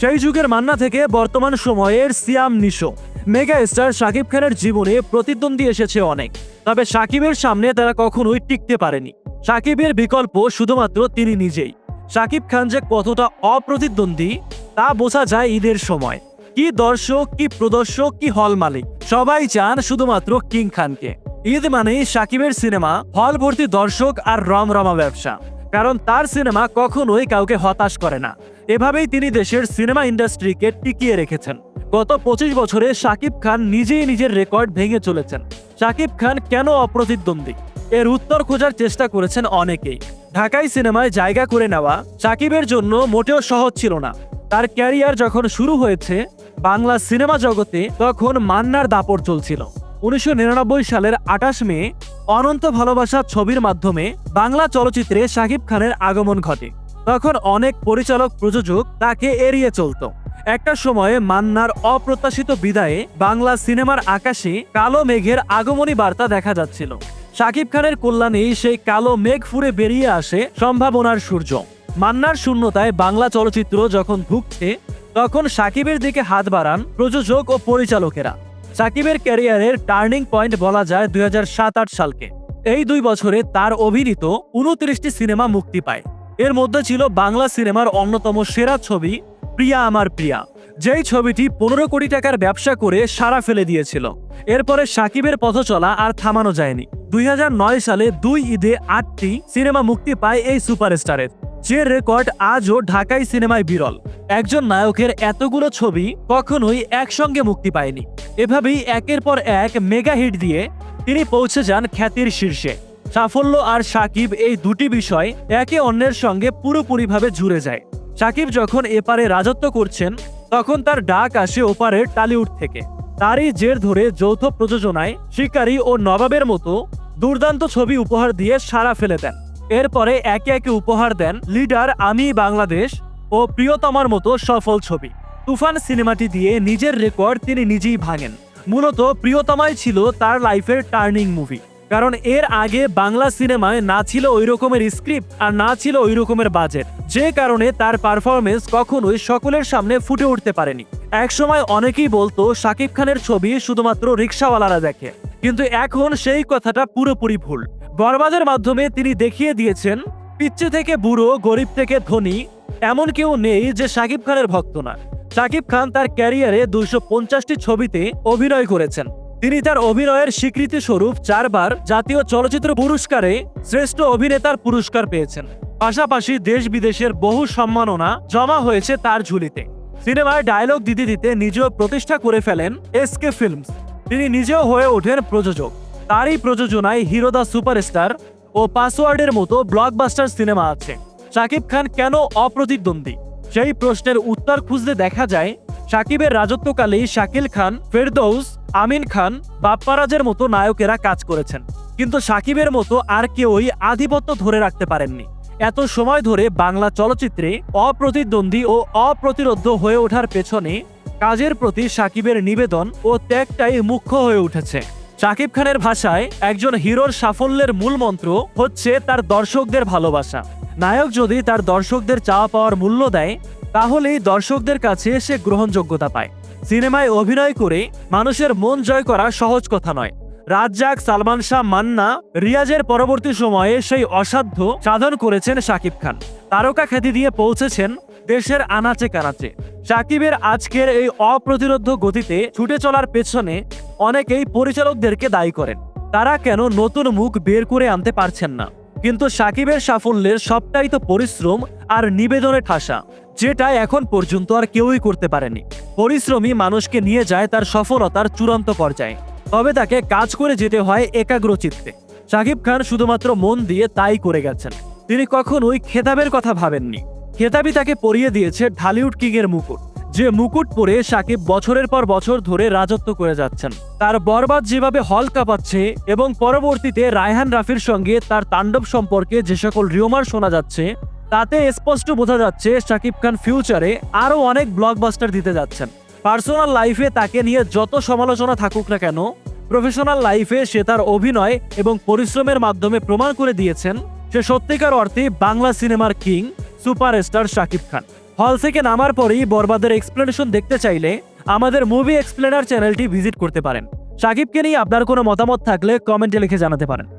সেই যুগের মান্না থেকে বর্তমান সময়ের সিয়াম নিশো। মেগা স্টার শাকিব খানের জীবনে প্রতিদ্বন্দ্বী এসেছে অনেক, তবে শাকিবের সামনে তারা কখনোই টিকতে পারেনি। শাকিবের বিকল্প শুধুমাত্র তিনি নিজেই। শাকিব খান যে কতটা অপ্রতিদ্বন্দ্বী, তা বোঝা যায় ঈদের সময়। কি দর্শক, কি প্রদর্শক, কি হল মালিক, সবাই চান শুধুমাত্র কিং খানকে। ঈদ মানেই শাকিবের সিনেমা হল ভর্তি দর্শক আর রমরমা ব্যবসা। কারণ তার সিনেমা কখনোই কাউকে হতাশ করে না। এভাবেই তিনি দেশের সিনেমা ইন্ডাস্ট্রিকে টিকিয়ে রেখেছেন। গত পঁচিশ বছরে শাকিব খান নিজেই নিজের রেকর্ড ভেঙে চলেছেন। শাকিব খান কেন অপ্রতিদ্বন্দ্বী? এর উত্তর খোঁজার চেষ্টা করেছেন অনেকেই। ঢাকাই সিনেমায় জায়গা করে নেওয়া শাকিবের জন্য মোটেও সহজ ছিল না। তার ক্যারিয়ার যখন শুরু হয়েছে, বাংলা সিনেমা জগতে তখন মান্নার দাপট চলছিল। উনিশশো নিরানব্বই সালের আঠাশ মে অনন্ত ভালোবাসা ছবির মাধ্যমে বাংলা চলচ্চিত্রে শাকিব খানের আগমন ঘটে। তখন অনেক পরিচালক প্রযোজক তাকে এড়িয়ে চলত। একটা সময়ে মান্নার অপ্রত্যাশিত বিদায়ে বাংলা সিনেমার আকাশে কালো মেঘের আগমনী বার্তা দেখা যাচ্ছিল। শাকিব খানের কল্যাণেই সেই কালো মেঘ ফুরে বেরিয়ে আসে সম্ভাবনার সূর্য। মান্নার শূন্যতায় বাংলা চলচ্চিত্র যখন ভুগছে, তখন সাকিবের দিকে হাত বাড়ান প্রযোজক ও পরিচালকেরা। সাকিবের ক্যারিয়ারের টার্নিং পয়েন্ট বলা যায় দুই সালকে। এই দুই বছরে তার অভিনীত উনত্রিশটি সিনেমা মুক্তি পায়। এর মধ্যে ছিল বাংলা সিনেমার অন্যতম সেরা ছবি, প্রিয়া আমার প্রিয়া। যেই ছবিটি পনেরো কোটি টাকার ব্যবসা করে সারা ফেলে দিয়েছিল। এরপরে সাকিবের পথ চলা আর থামানো যায়নি। দুই হাজার নয় সালে দুই ঈদে আটটি সিনেমা মুক্তি পায় এই সুপারস্টারের। যে রেকর্ড আজও ঢাকাই সিনেমায় বিরল। একজন নায়কের এতগুলো ছবি কখনোই একসঙ্গে মুক্তি পায়নি। এভাবেই একের পর এক মেগা হিট দিয়ে তিনি পৌঁছে যান খ্যাতির শীর্ষে। সাফল্য আর সাকিব এই দুটি বিষয় একে অন্যের সঙ্গে পুরোপুরিভাবে জুড়ে যায়। সাকিব যখন এপারে রাজত্ব করছেন, তখন তার ডাক আসে ওপারের টালিউড থেকে। তারই জের ধরে যৌথ প্রযোজনায় শিকারী ও নবাবের মতো দুর্দান্ত ছবি উপহার দিয়ে সারা ফেলে দেন। এরপরে একে একে উপহার দেন লিডার আমি বাংলাদেশ ও প্রিয়তমার মতো সফল ছবি। তুফান সিনেমাটি দিয়ে নিজের রেকর্ড তিনি নিজেই ভাঙেন। মূলত প্রিয়তমাই ছিল তার লাইফের টার্নিং মুভি। কারণ এর আগে বাংলা সিনেমায় না ছিল ওই রকমের স্ক্রিপ্ট আর না ছিল ওই রকমের বাজেট। যে কারণে তার পারফরমেন্স কখনোই সকলের সামনে ফুটে উঠতে পারেনি। একসময় অনেকেই বলতো, শাকিব খানের ছবি শুধুমাত্র রিক্সাওয়ালারা দেখে। কিন্তু এখন সেই কথাটা পুরোপুরি ভুল। বরবাদের মাধ্যমে তিনি দেখিয়ে দিয়েছেন পিচ্ছে থেকে বুড়ো, গরিব থেকে ধনী, এমন কেউ নেই যে শাকিব খানের ভক্ত না। শাকিব খান তার ক্যারিয়ারে দুইশো পঞ্চাশটি ছবিতে অভিনয় করেছেন। তিনি তার অভিনয়ের স্বীকৃতি স্বরূপ চারবার জাতীয় চলচ্চিত্র পুরস্কারে শ্রেষ্ঠ অভিনেতার পুরস্কার পেয়েছেন। পাশাপাশি দেশ বিদেশের বহু সম্মাননা জমা হয়েছে তার ঝুলিতে। সিনেমায় ডায়লগ দিতে দিতে নিজেও প্রতিষ্ঠা করে ফেলেন এসকে ফিল্মস। তিনি নিজেও হয়ে ওঠেন প্রযোজক। তারই প্রযোজনায় হিরো দা সুপারস্টার ও পাসওয়ার্ডের মতো ব্লকবাস্টার সিনেমা আছে। শাকিব খান কেন অপ্রতিদ্বন্দ্বী? সেই প্রশ্নের উত্তর খুঁজতে দেখা যায় সাকিবের রাজত্বকালেই শাকিল খান, ফেরদৌস, আমিন খান, বাপ্পারাজের মতো নায়কেরা কাজ করেছেন। কিন্তু সাকিবের মতো আর কেউই আধিপত্য ধরে রাখতে পারেননি। এত সময় ধরে বাংলা চলচ্চিত্রে অপ্রতিদ্বন্দ্বী ও অপ্রতিরোধ্য হয়ে ওঠার পেছনে কাজের প্রতি সাকিবের নিবেদন ও ত্যাগটাই মুখ্য হয়ে উঠেছে। শাকিব খানের ভাষায় একজন হিরোর সাফল্যের মূল মন্ত্র হচ্ছে তার দর্শকদের ভালোবাসা। নায়ক যদি তার দর্শকদের চাওয়া পাওয়ার মূল্য দেয়, তাহলেই দর্শকদের কাছে সে গ্রহণযোগ্যতা পায়। সিনেমায় অভিনয় করে মানুষের মন জয় করা সহজ কথা নয়। রাজ্জাক, সালমান শাহ, মান্না, রিয়াজের পরবর্তী সময়ে সেই অসাধ্য সাধন করেছেন শাকিব খান। তারকা খ্যাতি দিয়ে পৌঁছেছেন দেশের আনাচে কানাচে। সাকিবের আজকের এই অপ্রতিরোধ গতিতে ছুটে চলার পেছনে অনেকেই পরিচালকদেরকে দায়ী করেন। তারা কেন নতুন মুখ বের করে আনতে পারছেন না? কিন্তু সাকিবের সাফল্যের সবটাই তো পরিশ্রম আর নিবেদনের ঠাসা, যেটা এখন পর্যন্ত আর কেউই করতে পারেনি। পরিশ্রমী মানুষকে নিয়ে যায় তার সফলতার চূড়ান্ত পর্যায়ে। তবে তাকে কাজ করে যেতে হয় একাগ্র চিত্তে সাকিব খান শুধুমাত্র মন দিয়ে তাই করে গেছেন। তিনি কখনোই খেতাবের কথা ভাবেননি। খেতাবই তাকে পরিয়ে দিয়েছে ঢালিউড কিং এর মুকুট। যে মুকুট পরে সাকিব বছরের পর বছর ধরে রাজত্ব করে যাচ্ছেন। তার বরবাদ যেভাবে হল কাঁপাচ্ছে এবং পরবর্তীতে রায়হান রাফির সঙ্গে তার তাণ্ডব সম্পর্কে যে সকল রিওমার শোনা যাচ্ছে, তাতে স্পষ্ট বোঝা যাচ্ছে শাকিব খান ফিউচারে আরও অনেক ব্লকবাস্টার দিতে যাচ্ছেন। পার্সোনাল লাইফে তাকে নিয়ে যত সমালোচনা থাকুক না কেন প্রফেশনাল লাইফে সে তার অভিনয় এবং পরিশ্রমের মাধ্যমে প্রমাণ করে দিয়েছেন, সে সত্যিকার অর্থে বাংলা সিনেমার কিং সুপারস্টার শাকিব খান। হল থেকে নামার পরেই বরবাদের এক্সপ্লেনেশন দেখতে চাইলে আমাদের মুভি এক্সপ্লেনার চ্যানেলটি ভিজিট করতে পারেন। সাকিবকে নিয়ে আপনার কোনো মতামত থাকলে কমেন্টে লিখে জানাতে পারেন।